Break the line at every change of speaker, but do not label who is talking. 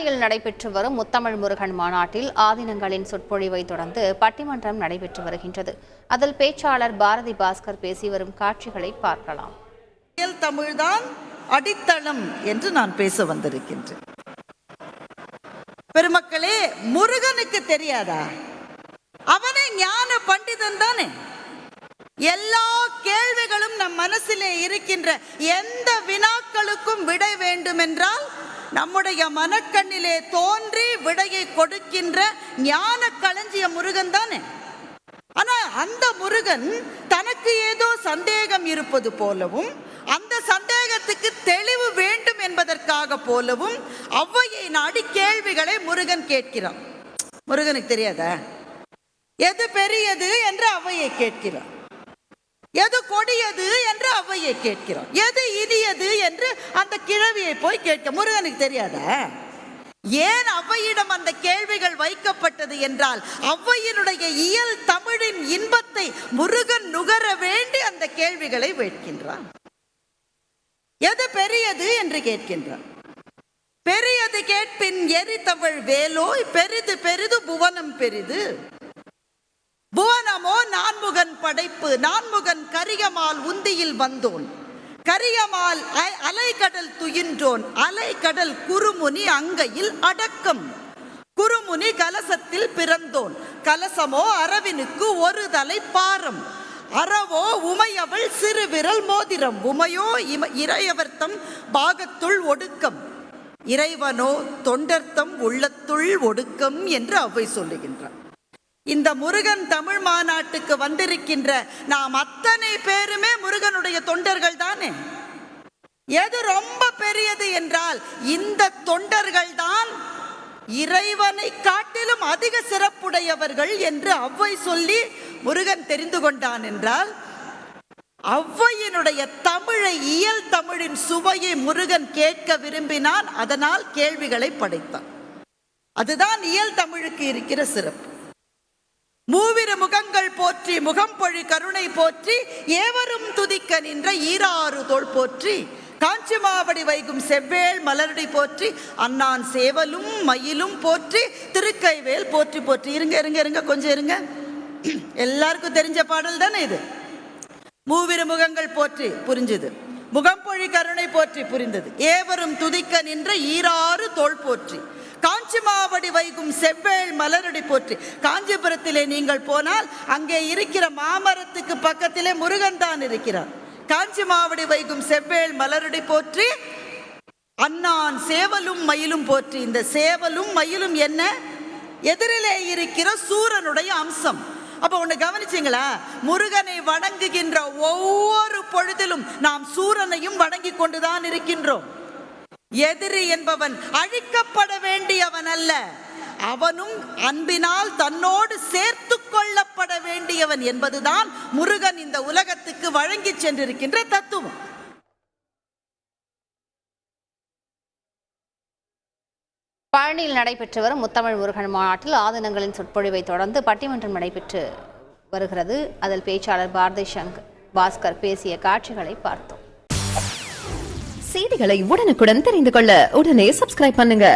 சென்னையில் நடைபெற்று வரும் முத்தமிழ் முருகன் மாநாட்டில் ஆதீனங்களின் சொற்பொழிவை தொடர்ந்து பட்டிமன்றம் நடைபெற்று வருகின்றது. அதில் பேச்சாளர் பாரதி பாஸ்கர் பேசி வரும் காட்சிகளை பார்க்கலாம்.
தமிழ்தான் அடித்தளம் என்று நான் பேச வந்திருக்கின்றேன். பெருமக்களே முருகனுக்கு தெரியாதா? அவனே ஞான பண்டிதன் தானே? எல்லா கேள்விகளும் நம் மனசிலே இருக்கின்ற எந்த வினாக்களுக்கும் விடை வேண்டுமென்றால் நம்முடைய மனக்கண்ணிலே தோன்றி விடையை கொடுக்கின்ற ஞான களஞ்சிய முருகன் தானே. ஆனா அந்த முருகன் தனக்கு ஏதோ சந்தேகம் இருப்பது போலவும் அந்த சந்தேகத்துக்கு தெளிவு வேண்டும் என்பதற்காக போலவும் அவ்வையை நாடி கேள்விகளை முருகன் கேட்கிறான். முருகனுக்கு தெரியாதா? எது பெரியது என்று அவையை கேட்கிறான். எது கொடியது என்று அவையை கேட்கிறோம். எது இனியது என்று அந்த கிழவியை போய் கேட்க முருகனுக்கு தெரியாதா? ஏன் ஔவையிடம் அந்த கேள்விகள் வைக்கப்பட்டது என்றால் ஔவையினுடைய இயல் தமிழின் இன்பத்தை முருகன் நுகர வேண்டி அந்த கேள்விகளை வைக்கின்றான் எது பெரியது என்று கேட்கின்றான். பெரியது கேட்பின் எரித்தவள் வேலோய் பெரிது பெரிது புவனம் பெரிது. படைப்பு நான்முகன் கரியமால் உந்தியில் வந்தோன். கரியமால் அ- அலைகடல் துயின்றோன். அலைகடல் குறுமுனி அங்கையில் அடக்கம். குறுமுனி கலசத்தில் பிறந்தோன். கலசமோ அரவினுக்கு ஒரு தலை பாரம். அறவோ உமையவள் சிறு விரல் மோதிரம். உமையோ இம இறையவர்த்தம் பாகத்துள் ஒடுக்கம். இறைவனோ தொண்டர்த்தம் உள்ளத்துள் ஒடுக்கம் என்று அவை சொல்லுகின்றார் இந்த முருகன் தமிழ் மாநாட்டுக்கு வந்திருக்கின்ற நாம் அத்தனை பேருமே முருகனுடைய தொண்டர்கள் தானே? எது ரொம்ப பெரியது என்றால் இந்த தொண்டர்கள் தான் இறைவனை காட்டிலும் அதிக சிறப்புடையவர்கள் என்று அவ்வை சொல்லி முருகன் தெரிந்து கொண்டான் என்றால் அவ்வையினுடைய தமிழை இயல் தமிழின் சுவையை முருகன் கேட்க விரும்பினான் அதனால் கேள்விகளை படைத்தான். அதுதான் இயல் தமிழுக்கு இருக்கிற சிறப்பு. மூவிரு முகங்கள் போற்றி முகம் பொழி கருணை போற்றி ஏவரும் துதிக்க நின்ற ஈராறு தோள் போற்றி காஞ்சி மாவடி வைகும் செவ்வேல் மலரடி போற்றி அண்ணான் சேவலும் மயிலும் போற்றி திருக்கைவேல் போற்றி போற்றி. இருங்க இருங்க இருங்க கொஞ்சம் இருங்க. எல்லாருக்கும் தெரிஞ்ச பாடல் தானே இது? மூவிரு முகங்கள் போற்றி புரிஞ்சுது. முகம்பொழி கருணை போற்றி புரிந்தது. ஏவரும் துதிக்க நின்ற ஈராறு தோள் போற்றி. காஞ்சி மாவடி வைகும் செவ்வேள் மலரடி போற்றி. காஞ்சிபுரத்திலே நீங்கள் போனால் அங்கே இருக்கிற மாமரத்துக்கு பக்கத்திலே முருகன் தான் இருக்கிறார். காஞ்சி மாவடி வைகும் செவ்வேள் மலரடி போற்றி. அண்ணான் சேவலும் மயிலும் போற்றி. இந்த சேவலும் மயிலும் என்ன? எதிரிலே இருக்கிற சூரனுடைய அம்சம். அப்போ ஒண்ணு கவனிச்சிங்களா? முருகனை வணங்குகின்ற ஒவ்வொரு பொழுதிலும் நாம் சூரனையும் வணங்கி கொண்டுதான் இருக்கின்றோம். எதிரி என்பவன் அழிக்கப்பட வேண்டியவன் அல்ல. அவனும் அன்பினால் தன்னோடு சேர்த்து கொள்ளப்பட வேண்டியவன் என்பதுதான் முருகன் இந்த உலகத்துக்கு வழங்கி சென்றிருக்கின்ற தத்துவம்.
பழனியில் நடைபெற்று வரும் முத்தமிழ் முருகன் மாநாட்டில் ஆதனங்களின் சொற்பொழிவை தொடர்ந்து பட்டிமன்றம் நடைபெற்று வருகிறது. அதில் பேச்சாளர் பாரதி சங்கர் பாஸ்கர் பேசிய காட்சிகளை பார்த்தோம்.
செய்திகளை உடனுக்குடன் தெரிந்து கொள்ள உடனே சப்ஸ்கிரைப் பண்ணுங்க.